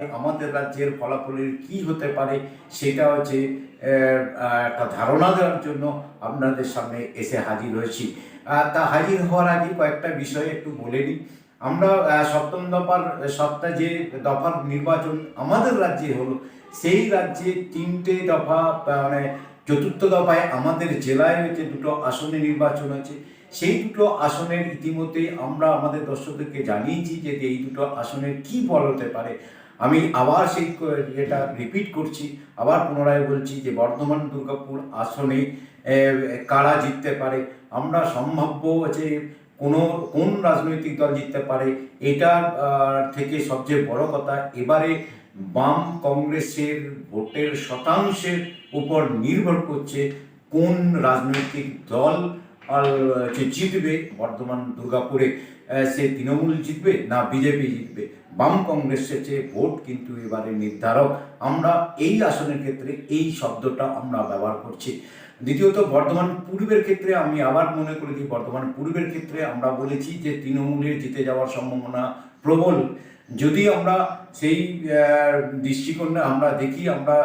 আমাদের রাজ্যের ফলাফলের কি হতে পারে সেটা হচ্ছে একটা ধারণা দেওয়ার জন্য আপনাদের সামনে এসে হাজির হয়েছি। তা হাজির হওয়ার আগে কয়েকটা বিষয় একটু বলে নিই। আমরা সপ্তম দফার, সপ্তাহ যে দফার নির্বাচন আমাদের রাজ্যে হলো, সেই রাজ্যে তিনটে দফা মানে চতুর্থ দফায় আমাদের জেলায় হচ্ছে দুটো আসনে নির্বাচন হয়েছে। সেই দুটো আসনের ইতিমধ্যে আমরা আমাদের দর্শকদেরকে জানিয়েছি যে এই দুটো আসনের কি ফল হতে পারে। আমি আবার সেই এটা রিপিট করছি, আবার পুনরায় বলছি যে বর্ধমান দুর্গাপুর আসনে কারা জিততে পারে, আমরা সম্ভাব্য যে কোনো, কোন রাজনৈতিক দল জিততে পারে, এটা থেকে সবচেয়ে বড় কথা, এবারে বাম কংগ্রেসের ভোটের শতাংশের উপর নির্ভর করছে কোন রাজনৈতিক দল যে জিতবে বর্ধমান দুর্গাপুরে সে তৃণমূল জিতবে না বিজেপি জিতবে? বাম কংগ্রেসের চেয়ে ভোট কিন্তু এবারে নির্ধারক। আমরা এই আসনের ক্ষেত্রে এই শব্দটা আমরা ব্যবহার করছি। দ্বিতীয়ত, বর্ধমান পূর্বের ক্ষেত্রে আমি আবার মনে করি যে বর্ধমান পূর্বের ক্ষেত্রে আমরা বলেছি যে তৃণমূলের জিতে যাওয়ার সম্ভাবনা প্রবল। যদি আমরা সেই দৃষ্টিকোণে আমরা দেখি, আমরা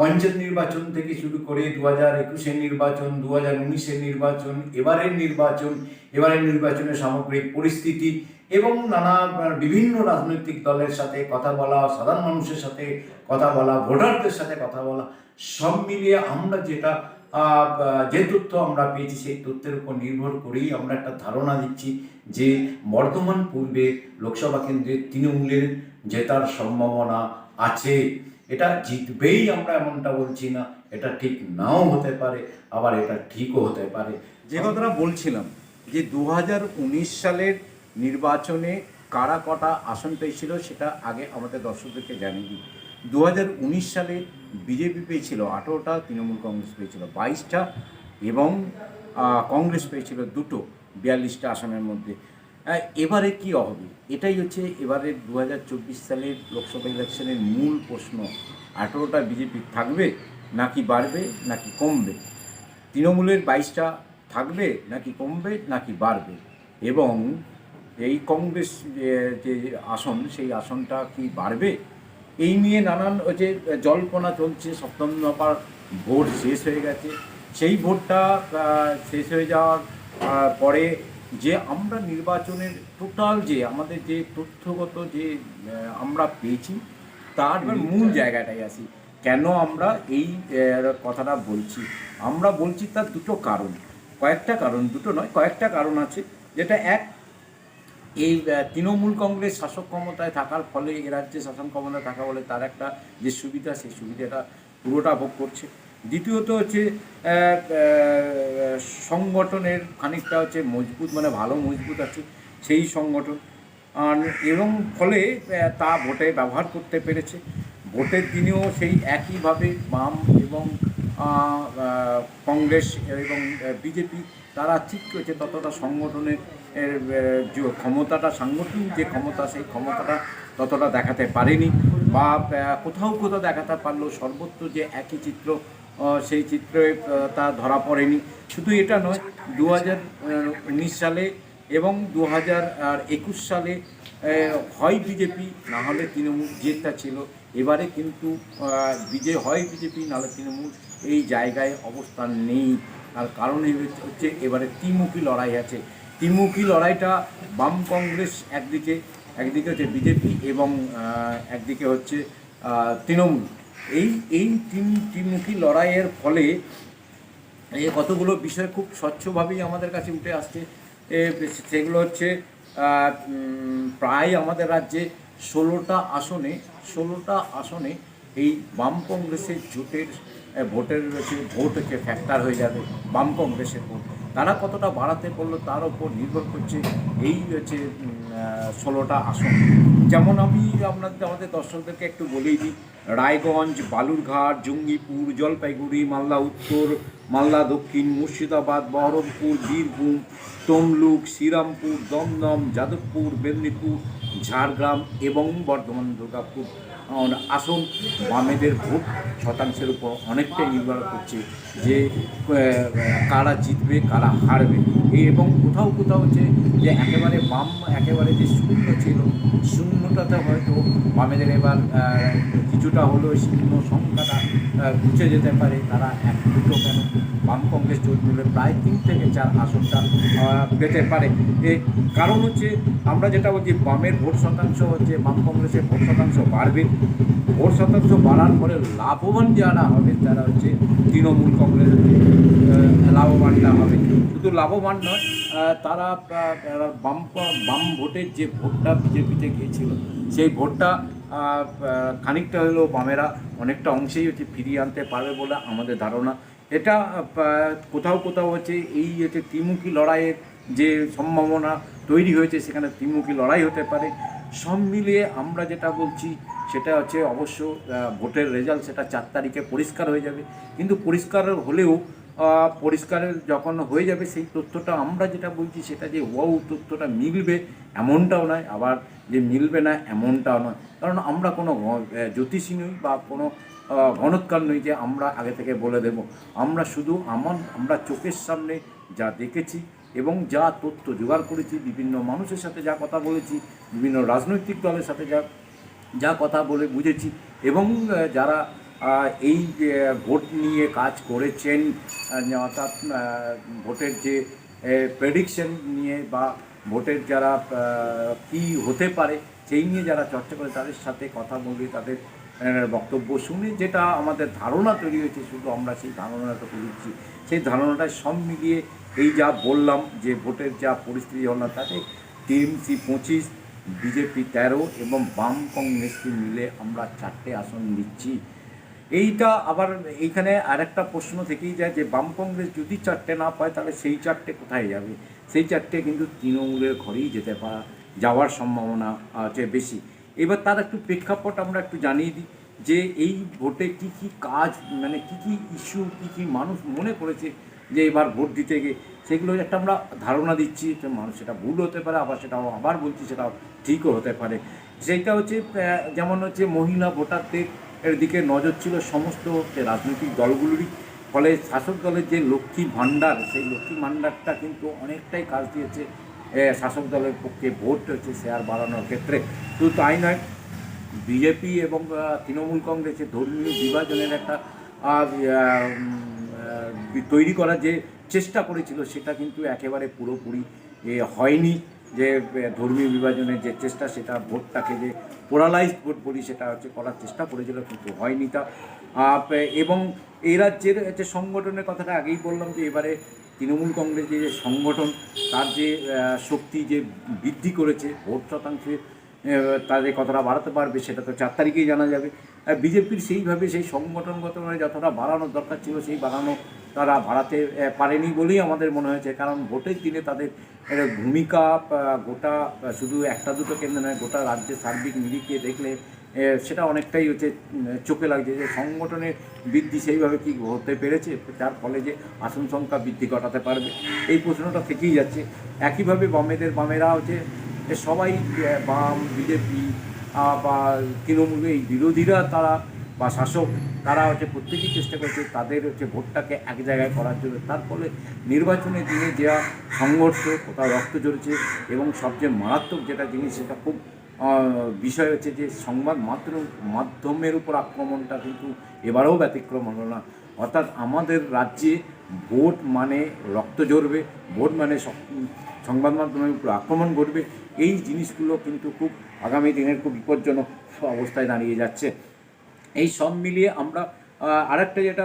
পঞ্চায়েত নির্বাচন থেকে শুরু করে দু হাজার একুশের নির্বাচন দু হাজার উনিশের নির্বাচন, এবারের নির্বাচন, এবারের নির্বাচনের সামগ্রিক পরিস্থিতি এবং নানা বিভিন্ন রাজনৈতিক দলের সাথে কথা বলা, সাধারণ মানুষের সাথে কথা বলা, ভোটারদের সাথে কথা বলা, সব মিলিয়ে আমরা যেটা যে তথ্য আমরা পেয়েছি সেই তথ্যের উপর নির্ভর করেই আমরা একটা ধারণা দিচ্ছি যে বর্ধমান পূর্বে লোকসভা কেন্দ্রে তৃণমূলের জেতার সম্ভাবনা আছে। এটা জিতবেই আমরা এমনটা বলছি না, এটা ঠিক নাও হতে পারে, আবার এটা ঠিকও হতে পারে। যে কথাটা বলছিলাম, যে দু হাজার উনিশ সালের নির্বাচনে কারা কটা আসন পেয়েছিল সেটা আগে আমাদের দর্শকদেরকে জানিয়ে দিই। দু সালে বিজেপি পেয়েছিল আঠেরোটা, তৃণমূল কংগ্রেস পেয়েছিল বাইশটা এবং কংগ্রেস পেয়েছিল দুটো, বিয়াল্লিশটা আসনের মধ্যে। এবারে কি হবে? এটাই হচ্ছে এবারে দু সালের লোকসভা ইলেকশনের মূল প্রশ্ন। আঠেরোটা বিজেপি থাকবে নাকি বাড়বে, নাকি কমবে? তৃণমূলের বাইশটা থাকবে নাকি কমবে, নাকি বাড়বে? এবং এই কংগ্রেস যে- আসন, সেই আসনটা কি বাড়বে? এই নিয়ে নানান যে জল্পনা চলছে সপ্তম দফার ভোট শেষ হয়ে গেছে। সেই ভোটটা শেষ হয়ে যাওয়ার পরে যে আমরা নির্বাচনের টোটাল যে আমাদের যে তথ্যগত যে আমরা পেয়েছি তার মূল জায়গাটাই আসি। কেন আমরা এই কথাটা বলছি? আমরা বলছি তার দুটো কারণ। কয়েকটা কারণ দুটো নয় কয়েকটা কারণ আছে। যেটা এক এই তৃণমূল কংগ্রেস শাসক ক্ষমতায় থাকার ফলে এ রাজ্যে শাসন ক্ষমতায় থাকা বলে তার একটা যে সুবিধা সেই সুবিধাটা পুরোটা ভোগ করছে। দ্বিতীয়ত হচ্ছে সংগঠনের খানিকটা হচ্ছে মজবুত মানে ভালো মজবুত আছে সেই সংগঠন। এবং ফলে তা ভোটে ব্যবহার করতে পেরেছে। ভোটের দিনেও সেই একইভাবে বাম এবং কংগ্রেস এবং বিজেপি তারা ঠিক করেছে ততটা সংগঠনের যে ক্ষমতাটা, সাংগঠনিক যে ক্ষমতা, সেই ক্ষমতাটা ততটা দেখাতে পারেনি বা কোথাও কোথাও দেখাতে পারল। সর্বত্র যে একই চিত্র সেই চিত্রে তা ধরা পড়েনি। শুধু এটা নয় দু সালে এবং দু হাজার একুশ সালে হয় বিজেপি না হলে তৃণমূল জেতা ছিল। এবারে কিন্তু বিজয় হয় বিজেপি, নাহলে তৃণমূল এই জায়গায় অবস্থান নেই। তার কারণ হচ্ছে, এবারে ত্রিমুখী লড়াই আছে। ত্রিমুখী লড়াইটা বাম কংগ্রেস একদিকে একদিকে হচ্ছে বিজেপি এবং একদিকে হচ্ছে তৃণমূল। এই এই তিন ত্রিমুখী লড়াইয়ের ফলে এই কতগুলো বিষয় খুব স্বচ্ছভাবেই আমাদের কাছে উঠে আসছে। সেগুলো হচ্ছে প্রায় আমাদের রাজ্যে ষোলোটা আসনে ষোলোটা আসনে এই বাম কংগ্রেসের জোটের ভোটের হচ্ছে, ভোট হচ্ছে ফ্যাক্টর হয়ে যাবে, বাম কংগ্রেসের ভোট। তারা কতটা বাড়াতে পারল তার ওপর নির্ভর করছে এই হচ্ছে ষোলোটা আসন। যেমন আমি আপনাদের, আমাদের দর্শকদেরকে একটু বলেই দিই, রায়গঞ্জ, বালুরঘাট, জঙ্গিপুর, জলপাইগুড়ি, মালদা, উত্তর মালদা, দক্ষিণ মুর্শিদাবাদ, বহরমপুর, বীরভূম, তমলুক, শ্রীরামপুর, দমদম, যাদবপুর, মেদিনীপুর, ঝাড়গ্রাম এবং বর্ধমান দুর্গাপুর। আসন বামেদের ভোট শতাংশের উপর অনেকটাই নির্ভর করছে যে কারা জিতবে, কারা হারবে। এবং কোথাও কোথাও হচ্ছে যে একেবারে বাম, একেবারে যে শূন্য ছিল, শূন্যটাতে হয়তো বামেদের এবার কিছুটা হলেও শূন্য সংখ্যাটা ঘুচে যেতে পারে। তারা এক দুটো কেন বাম কংগ্রেস জোট মিলে প্রায় তিন থেকে চার আসনটা পেতে পারে। এ কারণ হচ্ছে, আমরা যেটা বলছি, বামের ভোট শতাংশ হচ্ছে, বাম কংগ্রেসের ভোট শতাংশ বাড়বে। ভোট শতাংশ বাড়ার পরে লাভবান যারা হবে, তারা হচ্ছে তৃণমূল কংগ্রেস লাভবানটা হবে। শুধু লাভবান নয় তারা বাম বাম ভোটের যে ভোটটা বিজেপিতে গিয়েছিল সেই ভোটটা খানিকটা হলেও বামেরা অনেকটা অংশেই হচ্ছে ফিরিয়ে আনতে পারবে বলে আমাদের ধারণা। এটা কোথাও কোথাও হচ্ছে এই হচ্ছে ত্রিমুখী লড়াইয়ের যে সম্ভাবনা তৈরি হয়েছে, সেখানে ত্রিমুখী লড়াই হতে পারে। সব মিলিয়ে আমরা যেটা বলছি, সেটা হচ্ছে অবশ্য ভোটের রেজাল্ট সেটা চার তারিখে পরিষ্কার হয়ে যাবে। কিন্তু পরিষ্কার হলেও আহ, পরিষ্কারের যখন হয়ে যাবে সেই তথ্যটা আমরা যেটা বলছি সেটা যে ওয়াও তথ্যটা মিলবে এমনটাও নয় আবার যে মিলবে না এমনটাও নয়। কারণ আমরা কোনো জ্যোতিষী নই বা কোনো গণৎকার নই যে আমরা আগে থেকে বলে দেব। আমরা শুধু আমার আমরা চোখের সামনে যা দেখেছি এবং যা তথ্য জোগাড় করেছি বিভিন্ন মানুষের সাথে যা কথা বলেছি বিভিন্ন রাজনৈতিক দলের সাথে যা যা কথা বলে বুঝেছি এবং যারা এই ভোট নিয়ে কাজ করেছেন অর্থাৎ ভোটের যে প্রেডিকশন নিয়ে বা ভোটের যারা কি হতে পারে, সেই নিয়ে যারা চর্চা করে, তাদের সাথে কথা বলে, তাদের বক্তব্য শুনে যেটা আমাদের ধারণা তৈরি হয়েছে, শুধু আমরা সেই ধারণাটা দিচ্ছি সেই ধারণাটা সব মিলিয়ে এই যা বললাম, যে ভোটের যা পরিস্থিতি হল তাতে টিএমসি পঁচিশ, বিজেপি তেরো এবং বাম কংগ্রেসকে মিলে আমরা চারটে আসন নিচ্ছি। এইটা আবার এইখানে আরেকটা প্রশ্ন থেকেই যায় যে বাম কংগ্রেস যদি চারটে না পায়, তাহলে সেই চারটে কোথায় যাবে? সেই চারটে কিন্তু তৃণমূলের ঘরেই যেতে পারা যাওয়ার সম্ভাবনা আছে বেশি। এবার তার একটু প্রেক্ষাপট আমরা একটু জানিয়ে দিই যে এই ভোটে কি কি কাজ মানে কি কি ইস্যু, কি কি মানুষ মনে করেছে যে এবার ভোট দিতে গিয়ে, সেগুলো একটা আমরা ধারণা দিচ্ছি যে মানুষ সেটা ভুল হতে পারে, আবার সেটাও আবার বলছি সেটাও ঠিকও হতে পারে। সেইটা হচ্ছে যেমন হচ্ছে মহিলা ভোটারদের এর দিকে নজর ছিল সমস্ত রাজনৈতিক দলগুলোরই। ফলে শাসক দলের যে লক্ষ্মী ভাণ্ডার, সেই লক্ষ্মী ভাণ্ডারটা কিন্তু অনেকটাই কাজ দিয়েছে শাসক দলের পক্ষে ভোট হচ্ছে শেয়ার বাড়ানোর ক্ষেত্রে। শুধু তাই নয় বিজেপি এবং তৃণমূল কংগ্রেসের ধর্মীয় বিভাজনের একটা তৈরি করার যে চেষ্টা করেছিল, সেটা কিন্তু একেবারে পুরোপুরি হয়নি। যে ধর্মীয় বিভাজনের যে চেষ্টা, সেটা ভোটটাকে যে পোলারাইজ ভোট বলি, সেটা হচ্ছে করার চেষ্টা করেছিল, কিন্তু হয়নি তা। এবং এই রাজ্যের যে সংগঠনের কথাটা আগেই বললাম যে, এবারে তৃণমূল কংগ্রেস যে সংগঠন, তার যে শক্তি যে বৃদ্ধি করেছে, ভোট শতাংশে তাদের কতটা বাড়াতে পারবে, সেটা তো চার তারিখেই জানা যাবে। বিজেপির সেইভাবে সেই সংগঠনগতভাবে যতটা বাড়ানোর দরকার ছিল, সেই বাড়ানো তারা আহ, পারেনি বলেই আমাদের মনে হয়েছে। কারণ ভোটের দিনে তাদের ভূমিকা গোটা শুধু একটা দুটো কেন্দ্র নয় গোটা রাজ্যের সার্বিক নিরিখে দেখলে সেটা অনেকটাই হচ্ছে চোখে লাগছে যে সংগঠনের বৃদ্ধি সেইভাবে কি হতে পেরেছে যার ফলে যে আসন সংখ্যা বৃদ্ধি ঘটাতে পারবে। এই প্রশ্নটা থেকেই যাচ্ছে। একইভাবে বামেদের বামেরা হচ্ছে সবাই বাম বিজেপি বা তৃণমূল এই বিরোধীরা তারা বা শাসক তারা হচ্ছে, প্রত্যেকেই চেষ্টা করছে তাদের হচ্ছে ভোটটাকে এক জায়গায় করার জন্য। তার ফলে নির্বাচনের দিনে যা সংঘর্ষ, কোথাও রক্ত ঝরেছে এবং সবচেয়ে মারাত্মক যেটা জিনিস সেটা খুব বিষয় হচ্ছে যে সংবাদ মাধ্যম মাধ্যমের উপর আক্রমণটা কিন্তু এবারেও ব্যতিক্রম হলো না। অর্থাৎ আমাদের রাজ্যে ভোট মানে রক্ত ঝরবে, ভোট মানে সংবাদ মাধ্যমের উপর আক্রমণ ঘটবে। এই জিনিসগুলো কিন্তু খুব আগামী দিনের খুব বিপজ্জনক অবস্থায় দাঁড়িয়ে যাচ্ছে। এই সব মিলিয়ে আমরা আরেকটা যেটা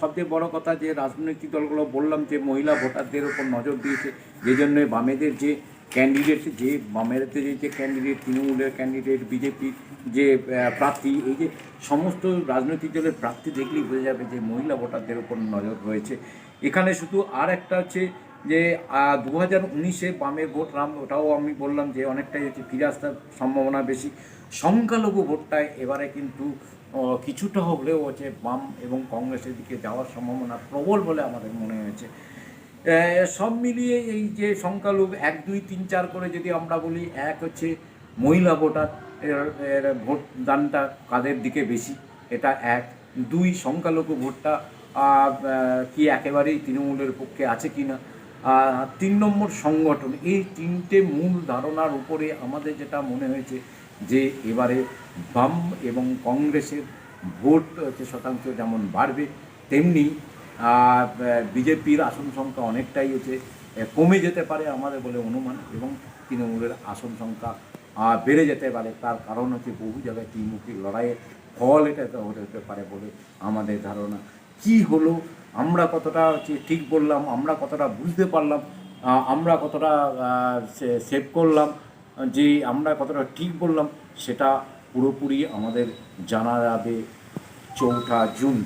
সবচেয়ে বড় কথা যে রাজনৈতিক দলগুলো বললাম যে মহিলা ভোটারদের ওপর নজর দিয়েছে, যে জন্য বামেদের যে ক্যান্ডিডেট যে বামেদের যে ক্যান্ডিডেট তৃণমূলের ক্যান্ডিডেট বিজেপির যে প্রার্থী, এই যে সমস্ত রাজনৈতিক দলের প্রার্থী দেখলেই বোঝা যাবে যে মহিলা ভোটারদের ওপর নজর রয়েছে। এখানে শুধু আর একটা হচ্ছে যে দু হাজার উনিশে বামের ভোট, রাম, ওটাও আমি বললাম যে অনেকটাই হচ্ছে ফিরে আসার সম্ভাবনা বেশি। সংখ্যালঘু ভোটটায় এবারে কিন্তু কিছুটা হলেও হচ্ছে বাম এবং কংগ্রেসের দিকে যাওয়ার সম্ভাবনা প্রবল বলে আমাদের মনে হয়েছে। সব মিলিয়ে এই যে সংখ্যালঘু এক, দুই, তিন, চার করে যদি আমরা বলি, এক হচ্ছে মহিলা ভোটার, এর ভোট দানটা কাদের দিকে বেশি? এটা এক। দুই, সংখ্যালঘু ভোটটা কি একেবারেই তৃণমূলের পক্ষে আছে কি না তিন নম্বর সংগঠন। এই তিনটে মূল ধারণার উপরে আমাদের যেটা মনে হয়েছে যে এবারে বাম এবং কংগ্রেসের ভোট শতাংশ যেমন বাড়বে, তেমনি বিজেপির আসন সংখ্যা অনেকটাই হচ্ছে কমে যেতে পারে আমাদের বলে অনুমান এবং তৃণমূলের আসন সংখ্যা বেড়ে যেতে পারে। তার কারণ হচ্ছে বহু জায়গায় ত্রিমুখী লড়াইয়ের ফল এটা হতে পারে বলে আমাদের ধারণা। কি হলো? আমরা কতটা ঠিক বললাম? আমরা কতটা বুঝতে পারলাম? আমরা কতটা সেভ করলাম? যে আমরা কতটা ঠিক বললাম সেটা পুরোপুরি আমাদের জানা যাবে। চৌঠা জুন।